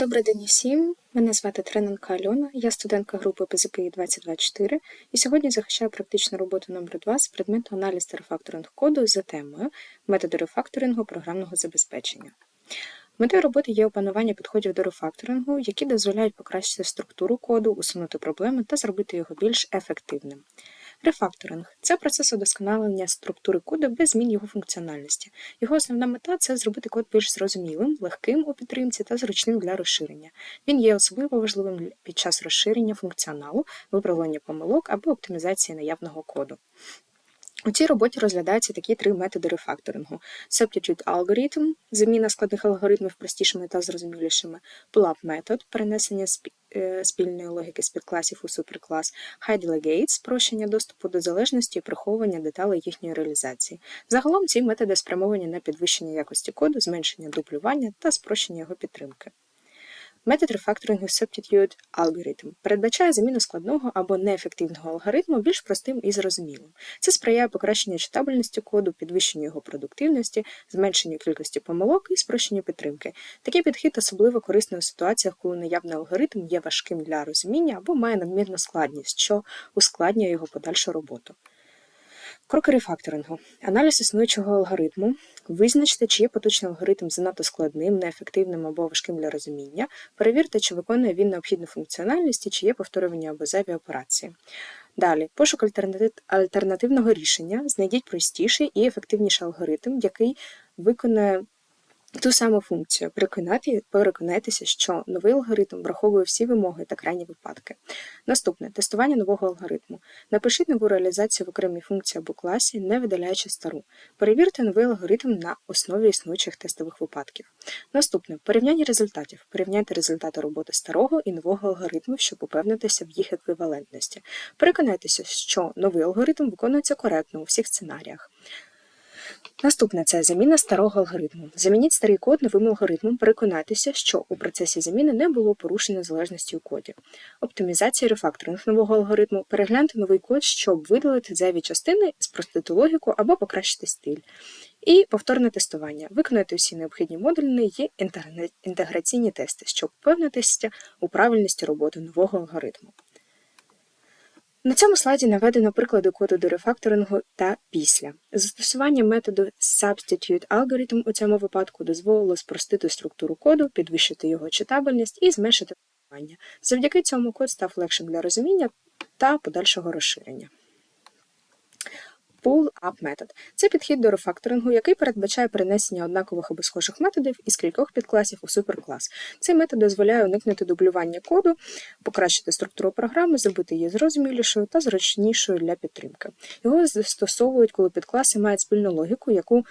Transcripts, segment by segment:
Добрий день усім. Мене звати Трененко Альона, я студентка групи ПЗПІ 2024 і сьогодні захищаю практичну роботу номер 2 з предмету аналіз та рефакторинг коду за темою методи рефакторингу програмного забезпечення. Метою роботи є опанування підходів до рефакторингу, які дозволяють покращити структуру коду, усунути проблеми та зробити його більш ефективним. Рефакторинг це процес удосконалення структури коду без змін його функціональності. Його основна мета це зробити код більш зрозумілим, легким у підтримці та зручним для розширення. Він є особливо важливим під час розширення функціоналу, виправлення помилок або оптимізації наявного коду. У цій роботі розглядаються такі три методи рефакторингу: Substitute Algorithm – заміна складних алгоритмів простішими та зрозумілішими, Pull-up метод перенесення спільної логіки з підкласів у суперклас, High Delegates – спрощення доступу до залежності і приховування деталей їхньої реалізації. Загалом ці методи спрямовані на підвищення якості коду, зменшення дублювання та спрощення його підтримки. Метод рефакторингу Substitute Algorithm передбачає заміну складного або неефективного алгоритму більш простим і зрозумілим. Це сприяє покращенню читабельності коду, підвищенню його продуктивності, зменшенню кількості помилок і спрощенню підтримки. Такий підхід особливо корисний у ситуаціях, коли наявний алгоритм є важким для розуміння або має надмірну складність, що ускладнює його подальшу роботу. Кроки рефакторингу. Аналіз існуючого алгоритму. Визначте, чи є поточний алгоритм занадто складним, неефективним або важким для розуміння. Перевірте, чи виконує він необхідну функціональність і чи є повторювання або зайві операції. Далі, пошук альтернативного рішення. Знайдіть простіший і ефективніший алгоритм, який виконує Ту саму функцію переконайтеся, що новий алгоритм враховує всі вимоги та крайні випадки. Наступне тестування нового алгоритму. Напишіть нову реалізацію в окремій функції або класі, не видаляючи стару. Перевірте новий алгоритм на основі існуючих тестових випадків. Наступне порівняння результатів. Порівняйте результати роботи старого і нового алгоритму, щоб упевнитися в їх еквівалентності. Переконайтеся, що новий алгоритм виконується коректно у всіх сценаріях. Наступне це заміна старого алгоритму. Замініть старий код новим алгоритмом, переконайтеся, що у процесі заміни не було порушення залежності у коді. Оптимізація рефакторинг нового алгоритму. Перегляньте новий код, щоб видалити зайві частини, спростити логіку або покращити стиль. І повторне тестування. Виконайте усі необхідні модульні і інтеграційні тести, щоб впевнитися у правильності роботи нового алгоритму. На цьому слайді наведено приклади коду до рефакторингу та після. Застосування методу Substitute Algorithm у цьому випадку дозволило спростити структуру коду, підвищити його читабельність і зменшити формування. Завдяки цьому код став легшим для розуміння та подальшого розширення. Pull-up метод це підхід до рефакторингу, який передбачає перенесення однакових або схожих методів із кількох підкласів у суперклас. Цей метод дозволяє уникнути дублювання коду, покращити структуру програми, зробити її зрозумілішою та зручнішою для підтримки. Його застосовують, коли підкласи мають спільну логіку, яку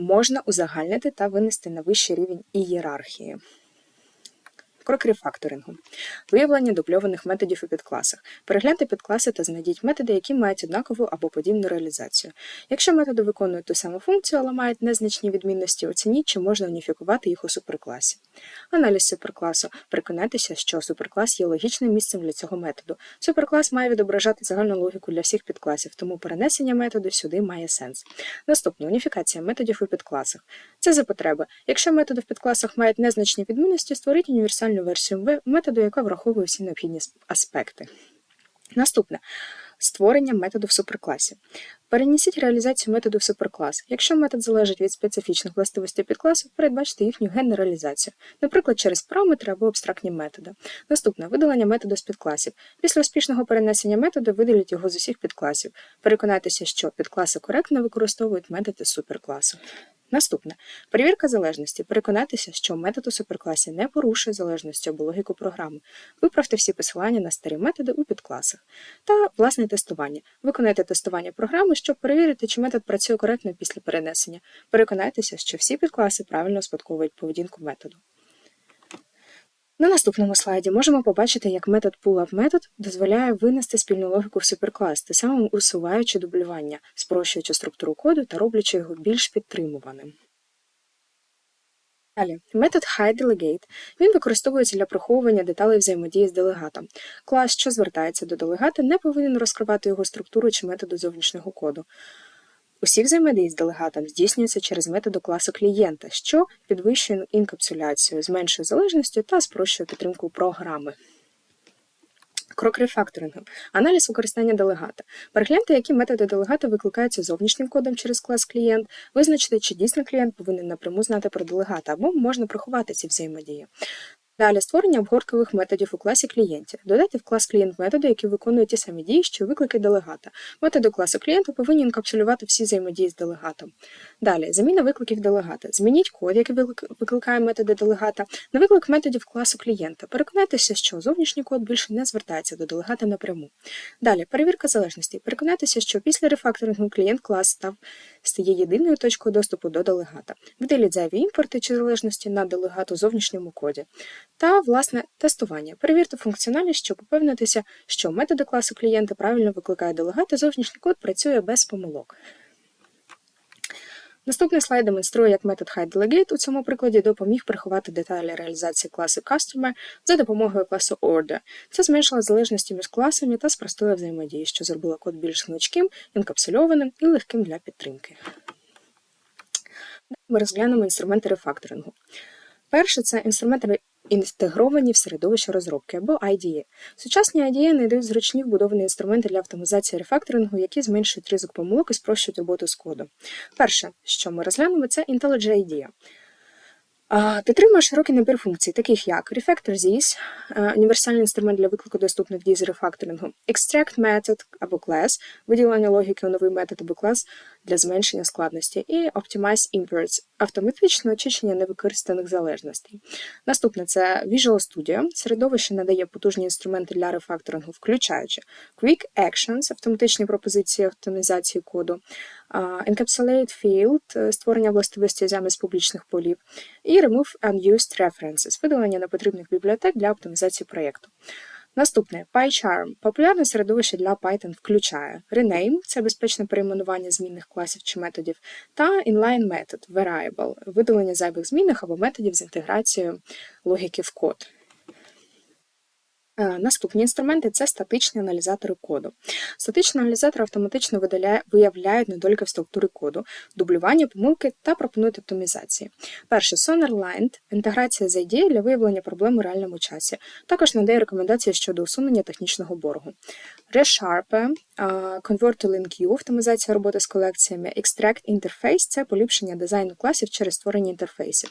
можна узагальнити та винести на вищий рівень ієрархії. Крок рефакторингу. Виявлення дубльованих методів у підкласах. Перегляньте підкласи та знайдіть методи, які мають однакову або подібну реалізацію. Якщо методи виконують ту саму функцію, але мають незначні відмінності, оцініть, чи можна уніфікувати їх у суперкласі. Аналіз суперкласу. Переконайтеся, що суперклас є логічним місцем для цього методу. Суперклас має відображати загальну логіку для всіх підкласів, тому перенесення методу сюди має сенс. Наступне уніфікація методів у підкласах. Це за потреби. Якщо методи в підкласах мають незначні відмінності, створіть універсальну версію методу, яка враховує всі необхідні аспекти. Наступне створення методу в суперкласі. Перенесіть реалізацію методу в суперклас. Якщо метод залежить від специфічних властивостей підкласу, передбачте їхню генералізацію, наприклад, через параметри або абстрактні методи. Наступне видалення методу з підкласів. Після успішного перенесення методу видаліть його з усіх підкласів. Переконайтеся, що підкласи коректно використовують методи суперкласу. Наступне перевірка залежності. Переконатися, що метод у суперкласі не порушує залежності або логіку програми. Виправте всі посилання на старі методи у підкласах. Та власне тестування. Виконайте тестування програми, щоб перевірити, чи метод працює коректно після перенесення. Переконайтеся, що всі підкласи правильно успадковують поведінку методу. На наступному слайді можемо побачити, як метод pull-up метод дозволяє винести спільну логіку в суперклас, тим самим усуваючи дублювання, спрощуючи структуру коду та роблячи його більш підтримуваним. Далі, метод HideDelegate. Він використовується для приховування деталей взаємодії з делегатом. Клас, що звертається до делегата, не повинен розкривати його структуру чи методу зовнішнього коду. Усі взаємодії з делегатом здійснюються через методи класу клієнта, що підвищує інкапсуляцію, зменшує залежність та спрощує підтримку програми. Крок рефакторингу. Аналіз використання делегата. Перегляньте, які методи делегата викликаються зовнішнім кодом через клас клієнт, визначити, чи дійсно клієнт повинен напряму знати про делегата, або можна приховати ці взаємодії. Далі створення обгорткових методів у класі клієнтів. Додайте в клас клієнт методи, які виконують ті самі дії, що виклики делегата. Методи класу клієнта повинні інкапсулювати всі взаємодії з делегатом. Далі заміна викликів делегата. Змініть код, який викликає методи делегата, на виклик методів класу клієнта. Переконайтеся, що зовнішній код більше не звертається до делегата напряму. Далі перевірка залежностей. Переконайтеся, що після рефакторингу клієнт клас став стає єдиною точкою доступу до делегата. де лідзеві імпорти чи залежності на делегат у зовнішньому коді. Та, власне, тестування. Перевірте функціональність, щоб упевнитися, що методи класу клієнта правильно викликає делегат, і зовнішній код працює без помилок. Наступний слайд демонструє, як метод HideDelegate у цьому прикладі допоміг приховати деталі реалізації класу Customer за допомогою класу Order. Це зменшило залежності між класами та спростує взаємодії, що зробило код більш гнучким, інкапсульованим і легким для підтримки. Ми розглянемо інструменти рефакторингу. Перше це інструменти інтегровані в середовище розробки або IDE. Сучасні IDE надають зручні вбудовані інструменти для автоматизації рефакторингу, які зменшують ризик помилок і спрощують роботу з кодом. Перше, що ми розглянемо, це IntelliJ IDEA. Підтримує широкий набір функцій, таких як Refactor These, універсальний інструмент для виклику доступних дій з рефакторингу, Extract Method або Class, виділення логіки у новий метод або клас для зменшення складності, і Optimize Imports автоматичне очищення невикористаних залежностей. Наступне це Visual Studio. Середовище надає потужні інструменти для рефакторингу, включаючи Quick Actions, автоматичні пропозиції оптимізації коду, Encapsulate Field, створення властивостей замість публічних полів, і Remove Unused References, видалення непотрібних бібліотек для оптимізації проєкту. Наступне PyCharm. Популярне середовище для Python включає Rename це безпечне перейменування змінних класів чи методів, та Inline Method Variable видалення зайвих змінних або методів з інтеграцією логіки в код. Е, наступні інструменти це статичні аналізатори коду. Статичні аналізатори автоматично виявляють недоліки в структурі коду, дублювання, помилки та пропонують оптимізації. Перше SonarLine – інтеграція з IDE для виявлення проблем у реальному часі. Також надає рекомендації щодо усунення технічного боргу. ReSharp е, – Convert to Link U – оптимізація роботи з колекціями, Extract Interface – це поліпшення дизайну класів через створення інтерфейсів.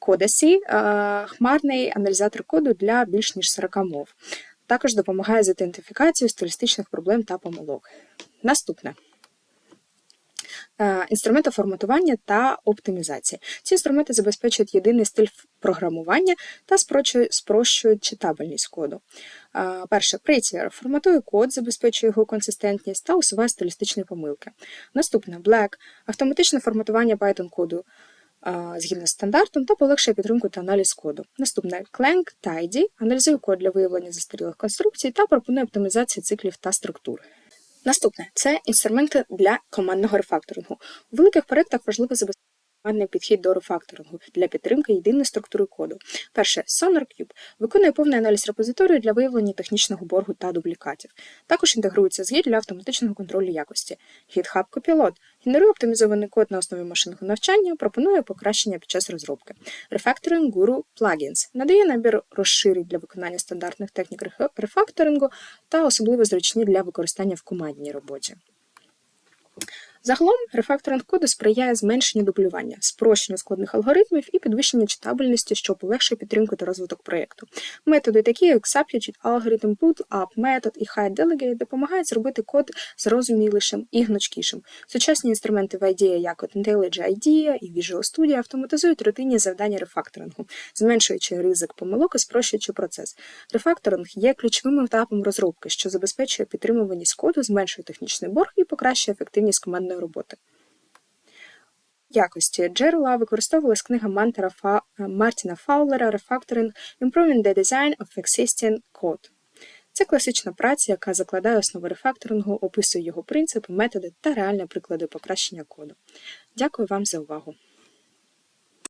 Кодесі хмарний аналізатор коду для більш ніж 40 мов. Також допомагає з ідентифікацією стилістичних проблем та помилок. Наступне. Інструменти форматування та оптимізації. Ці інструменти забезпечують єдиний стиль програмування та спрощують читабельність коду. Перше, Prettier форматує код, забезпечує його консистентність та усуває стилістичні помилки. Наступне Black автоматичне форматування Python коду згідно з стандартом та полегшує підтримку та аналіз коду. Наступне Clang Tidy аналізує код для виявлення застарілих конструкцій та пропонує оптимізацію циклів та структур. Наступне це інструменти для командного рефакторингу. У великих проєктах важливо забезпечити Командний підхід до рефакторингу для підтримки єдиної структури коду. Перше, SonarCube виконує повний аналіз репозиторію для виявлення технічного боргу та дублікатів. Також інтегрується з Git для автоматичного контролю якості. GitHub Copilot генерує оптимізований код на основі машинного навчання, пропонує покращення під час розробки. Refactoring Guru Plugins надає набір розширень для виконання стандартних технік рефакторингу та особливо зручні для використання в командній роботі. Загалом, рефакторинг коду сприяє зменшенню дублювання, спрощенню складних алгоритмів і підвищенню читабельності, що полегшує підтримку та розвиток проєкту. Методи, такі як Substitute Algorithm, Put Up метод і Hide Delegate, допомагають зробити код зрозумілішим і гнучкішим. Сучасні інструменти в IDEA, як от IntelliJ IDEA і Visual Studio, автоматизують рутинні завдання рефакторингу, зменшуючи ризик помилок і спрощуючи процес. Рефакторинг є ключовим етапом розробки, що забезпечує підтримуваність коду, зменшує технічний борг і покращує ефективність командної командної роботи. Якості джерела використовувалась книга Мантера Фа... Мартіна Фаулера Refactoring Improving the Design of Existing Code. Це класична праця, яка закладає основи рефакторингу, описує його принципи, методи та реальні приклади покращення коду. Дякую вам за увагу!